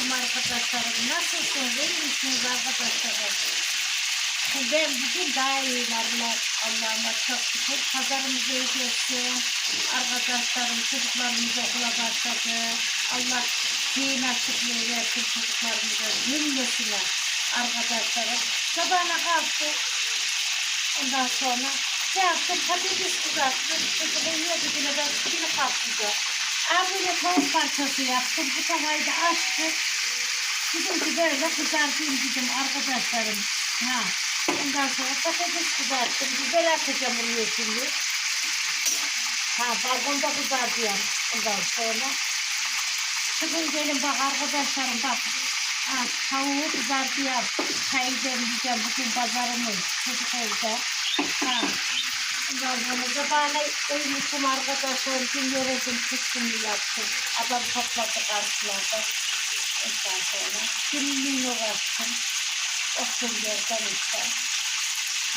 yaptım arkadaşlarım. Nasılsınız? İyi misiniz arkadaşlarım? Ben bugün daha Allah, Allah'ıma çok şükür. Pazarımız iyi. Arkadaşlarım, çocuklarımız okula başladı. Allah zihin açıklığı versin çocuklarımıza. Cümlesine arkadaşlarım. Sabahına kalktı. Ondan sonra ne yaptım? Patates kızarttım. Çocuğum yedi güne ben şimdi kalkacağım. Abi böyle tavuk parçası yaptım. Bu tavayı da açtım. Dedim ki böyle kızartayım dedim arkadaşlarım. Ha. Ondan sonra patates kızarttım. Biber atacağım buraya şimdi. Ha balkonda kızartıyorum. Ondan sonra. Çıkın gelin bak arkadaşlarım bak. Ha, tavuğu kızartıyorum. Çayı demleyeceğim. Bugün pazarımız. Çocuk evde. Ha. Ondan sonra sabahına uyumuşum arkadaşlar. Gün yoruldum. Kısmını yaptım. Adam topladı karşıladı. Ondan sonra günlüğüne uğraştım. Oturdum yerden işte.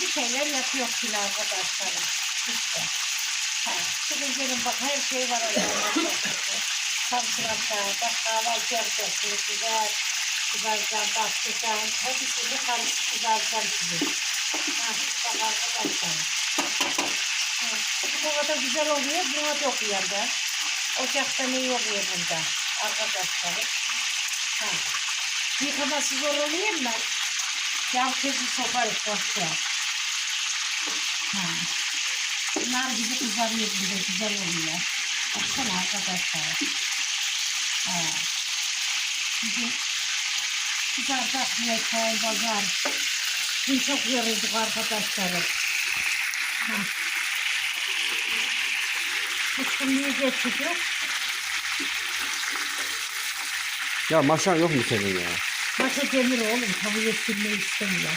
Bir şeyler yapıyor şimdi arkadaşlarım. İşte. Ha. Şimdi gelin bak her şey var Allah'ın Samsırakta, bak kahvaltı yapacaksınız. Güzel. Güzelden bakacağım. Hepsini karışık güzelden size. Ha, bak arkadaşlar. Ha, Bu kadar güzel oluyor. Buna da okuyorum ben. Ocakta ne oluyor bunda? Arkadaşlar. Yıkaması zor oluyor mu? Yağ kezi sokarız boşça. Ha. Nar gibi kızarıyor burada. Güzel oluyor. Baksana arkadaşlar. Ha. Şimdi kızardak çay bazar. Dün çok yorulduk arkadaşlarım. Ha. Kuşkunluğu getirdik. Ya maşan yok mu senin ya? Başa demir oğlum. Tavuğu sürmeyi istemiyor.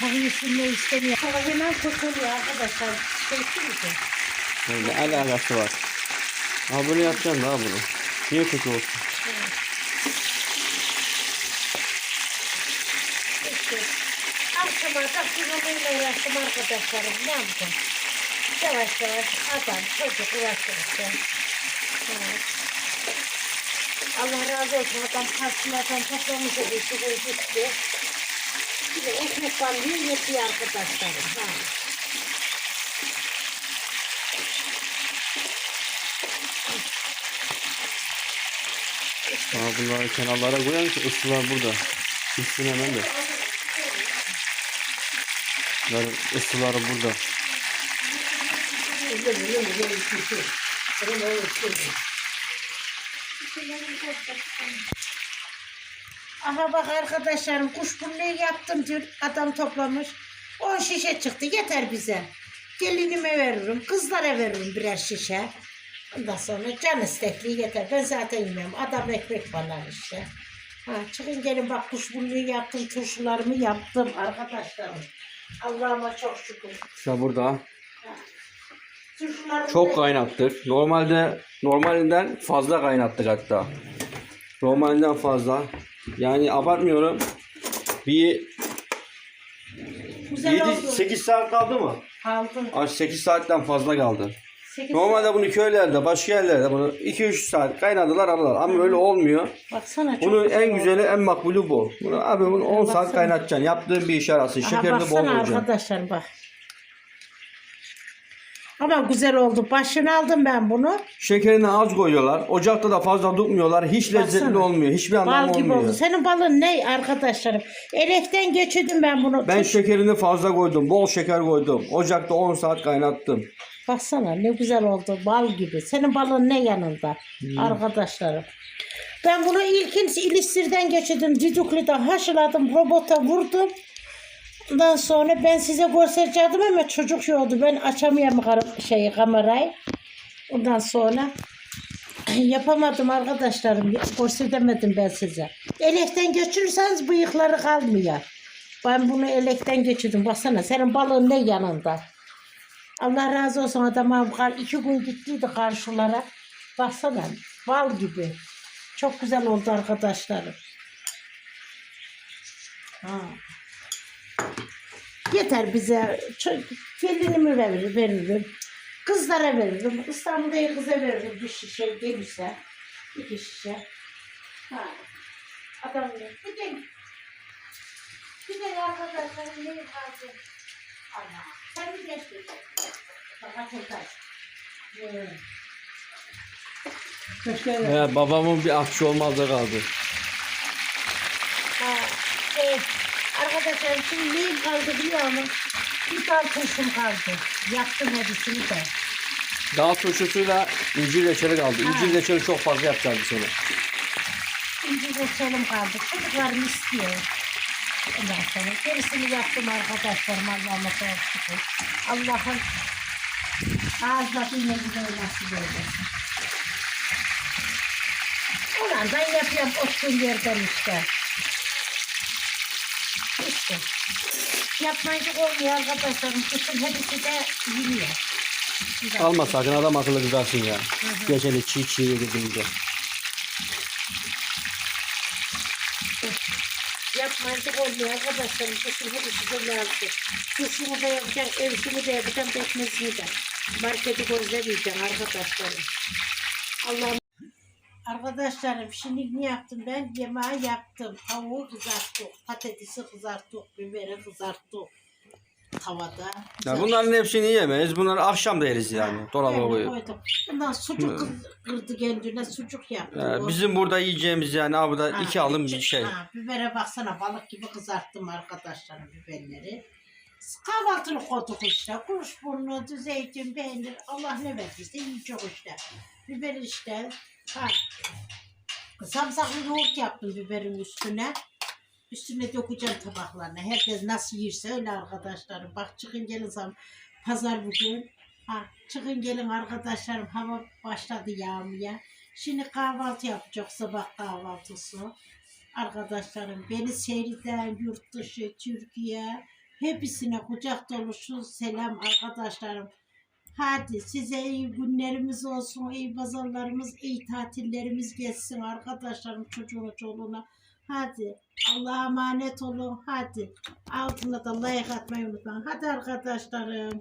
Tavuğu sürmeyi istemiyor. Sonra hemen kurtuluyor arkadaşlar. Şey mi? Ne alakası var? Ha bunu yapacaksın daha bunu. Niye kötü olsun? İşte akşama da kızımıyla uğraştım arkadaşlarım. Ne yapacağım? Yavaş yavaş adam, çocuk uğraşır işte. Evet. Allah razı olsun. Adam karşılardan toplamışa geçti, koy gitti. Bir de ekmek banlıyor yetiyor arkadaşlarım. Ha. Ha bunları kenarlara koyalım ki ısılar burada. Pişsin hemen de. Bunların ısıları burada. Aha bak arkadaşlarım kuşburnuyu yaptım dün adam toplamış. 10 şişe çıktı yeter bize. Gelinime veririm, kızlara veririm birer şişe. Ondan sonra can istekli yeter. Ben zaten yemem. Adam ekmek bana işte. Ha, çıkın gelin bak kuşburnuyu yaptım, turşularımı yaptım arkadaşlarım. Allah'ıma çok şükür. İşte burada. Turşularımı Çok kaynattık. Normalde normalinden fazla kaynattık hatta. Normalinden fazla. Yani abartmıyorum. Bir güzel oldu. 7-8 saat kaldı mı? Aldım. 8 saatten fazla kaldı. Sekiz- Normalde bunu köylerde, başka yerlerde bunu 2-3 saat kaynadılar alırlar. Ama öyle olmuyor. Baksana çok Bunun güzel en güzeli, en makbulü bu. Bunu abi bunu 10 saat Baksana. kaynatacaksın. Yaptığın bir iş arasın. Aha, Şekerini bol baksana koyacaksın. arkadaşlar bak. Ama güzel oldu. Başını aldım ben bunu. Şekerini az koyuyorlar. Ocakta da fazla tutmuyorlar. Hiç lezzetli Baksana. olmuyor. Hiçbir anlamı Bal gibi olmuyor. oldu. Senin balın ne arkadaşlarım? Elekten geçirdim ben bunu. Ben Tut- şekerini fazla koydum. Bol şeker koydum. Ocakta 10 saat kaynattım. Baksana ne güzel oldu. Bal gibi. Senin balın ne yanında? Hmm. Arkadaşlarım. Ben bunu ilkin İlistir'den geçirdim. Diduklu'da haşladım. Robota vurdum. Ondan sonra ben size göstereceğim ama çocuk oldu. Ben kar- şeyi kamerayı. Ondan sonra yapamadım arkadaşlarım. Gösteremedim ben size. Elekten geçirirseniz bıyıkları kalmıyor. Ben bunu elekten geçirdim. Baksana senin balığın ne yanında. Allah razı olsun adamım iki gün gittiydi karşılara. Baksana bal gibi. Çok güzel oldu arkadaşlarım. Ha. Yeter bize. Gelinimi verir, veririm. Kızlara veririm. İstanbul'da kıza veririm bir şişe gelirse. iki şişe. Ha. Adam de bir de arkadaşlarım ne kaldı? Allah. Sen bir geç bir. Bak kurtar. He, babamın bir akçı olmazda kaldı. Ha, evet. Arkadaşlar şimdi neyim kaldı biliyor musun? Bir tane turşum kaldı. Yaptım hepsini de. Dağ turşusuyla incir reçeli kaldı. İncir reçeli çok fazla yapacağız bir sene. İnci reçelim kaldı. Çocuklarım istiyor. Ondan sonra gerisini yaptım arkadaşlarım. Allah'ıma sağ olsun. Allah'ın ağzına yine güzel nasip eylesin. Onlardan yapıyorum oturduğum yerden işte. İşte. Yapmayacak olmuyor arkadaşlarım. Kışın hepsi de yeniyor. Güzel. Alma sakın adam akıllı kızarsın ya. Geceli çiğ çiğ yedirdiğinde. Yapmayacak olmuyor arkadaşlarım. Kışın hepsi de lazım. Kışını da yapacağım, evsini de yapacağım, pekmezini de. Marketi gözlemeyeceğim arkadaşlarım. Allah'ım. Arkadaşlarım şimdi ne yaptım ben? Yemeği yaptım. Tavuğu kızarttık, patatesi kızarttık, biberi kızarttık tavada. Ya bunların hepsini yemeyiz. Bunları akşam da yeriz yani. Dolaba koyup. koydum. Bundan sucuk kız- kırdı kendine sucuk yaptı. Ya O- bizim burada yiyeceğimiz yani abi da Ha, iki alım bir şey. Ha, bibere baksana balık gibi kızarttım arkadaşlarım biberleri. Kahvaltılık koyduk işte. Kuşburnu, zeytin, peynir. Allah ne verdiyse yiyecek işte. Biber işte. Ha. Samsaklı yoğurt yaptım biberin üstüne. Üstüne dökeceğim tabaklarına. Herkes nasıl yerse öyle arkadaşlarım. Bak çıkın gelin sam pazar bugün. Ha, çıkın gelin arkadaşlarım. Hava başladı yağmaya. Şimdi kahvaltı yapacak sabah kahvaltısı. Arkadaşlarım beni seyreden yurt dışı Türkiye hepsine kucak dolusu selam arkadaşlarım. Hadi size iyi günlerimiz olsun, iyi pazarlarımız, iyi tatillerimiz geçsin arkadaşlarım çocuğuna çoluğuna. Hadi Allah'a emanet olun. Hadi altına da like atmayı unutmayın. Hadi arkadaşlarım.